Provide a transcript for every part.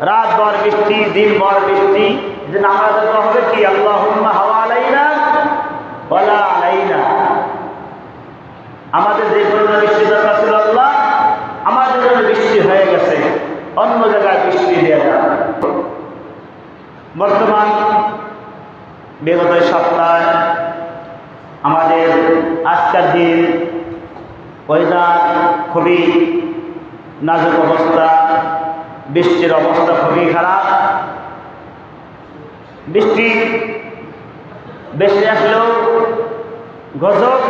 রাত ভর বৃষ্টি। দিন ভর বৃষ্টি যে আমাদের হবে কি? আল্লাহ হাওয়া আলাইনা বলা আলাইনা। আমাদের যে পরিমাণ বৃষ্টি দরকার ছিল আল্লাহ, আমাদের জন্য বৃষ্টি হয়ে গেছে। অন্য জায়গায় বৃষ্টি দেওয়া বর্তমান বিগত সপ্তাহে আমাদের আজকের দিন ওয়েদার খুবই নাজুক অবস্থা। বৃষ্টির অবস্থা খুবই খারাপ। বৃষ্টি বেশি আসলেও গজব,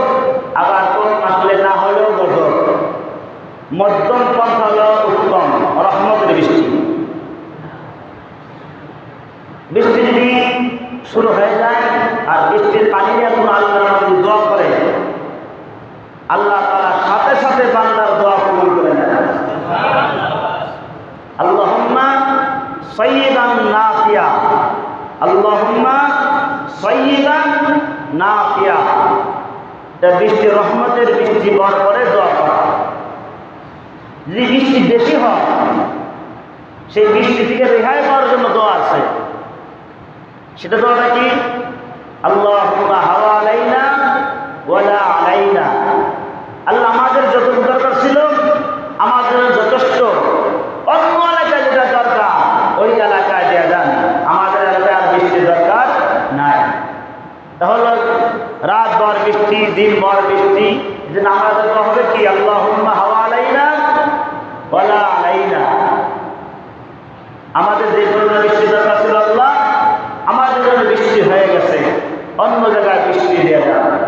আবার কম আসলে না হলেও গজব। মধ্যম পথ হল উত্তম, রহমতের বৃষ্টি। বৃষ্টি যদি শুরু হয়ে যায়, আর বৃষ্টির পানি নিয়ে কোনো আল্লাহ যদি করে আল্লাহ তারা সাথে সাথে বান্দার দোয়া কবুল করে নেয় আল্লাহম্মা সৈয়দান নাফিয়া। বৃষ্টি রহমতের বৃষ্টি বর করে। বৃষ্টি বেশি হয়, সেই বৃষ্টি থেকে রেহাই পাওয়ার জন্য দোয়া আছে। সেটা দোয়াটা কি? আল্লাহ হাওয়া আলাইনা ওয়ালা আলাইনা আল্লাহ আমাদের যতটুকু দরকার ছিল আমাদের জন্য যথেষ্ট অন্য এলাকায় যেটা দরকার ওই এলাকায় দেওয়া যান আমাদের এলাকায় আর বৃষ্টির দরকার নাই তাহলে রাত ভর বৃষ্টি দিন ভর বৃষ্টি, যে তো হবে কি? আল্লাহ হাওয়া আলাইনা, ওয়ালা আলাইনা। আমাদের যে পরিমাণ বৃষ্টি দরকার ছিল আল্লাহ আমাদের জন্য বৃষ্টি হয়ে গেছে। অন্য জায়গায় বৃষ্টি দেওয়া যায়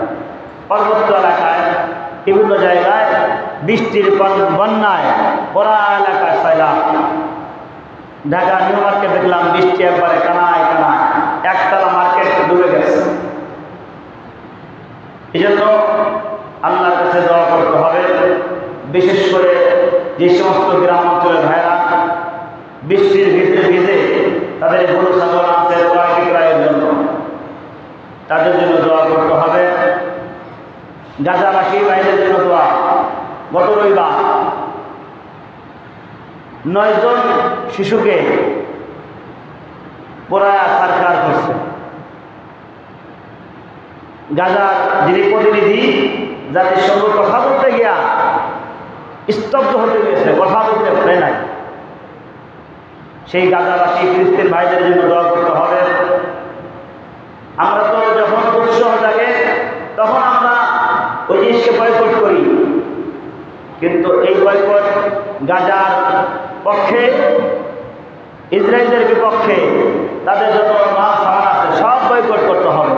পার্বত্য এলাকায়, বিভিন্ন জায়গায় বৃষ্টির বন্যায় পড়া এলাকায় সয়লাম ঢাকা নিউ মার্কেট দেখলাম, বৃষ্টি একবারে কানায় কানায়। একতলা মার্কেট ডুবে গেছে এই জন্য আল্লাহর কাছে দোয়া করতে হবে। বিশেষ করে যে সমস্ত গ্রাম অঞ্চলের ভাইরা বৃষ্টির ভিতরে ভিজে তাদের গরু ছাগল আছে ক্রয় বিক্রয়ের জন্য তাদের জন্য দোয়া করতে হবে। গাজাবাসী ভাইদের জন্য দোয়া। গত রবিবার নয়জন শিশুকে পোড়ায় গাজার যিনি প্রতিনিধি যাদের সঙ্গে কথা বলতে গিয়া স্তব্ধ হতে গেছে কথা বলতে পারে নাই। সেই গাজাবাসী ফিলিস্তিন ভাইদের জন্য দোয়া করতে হবে। আমরা তো যখন উৎসাহ জাগে, তখন আমরা ওই জিনিসকে বয়কট করি। কিন্তু এই বয়কট গাজার পক্ষে ইসরায়েলের বিপক্ষে তাদের যত সামান আছে, সব বয়কট করতে হবে।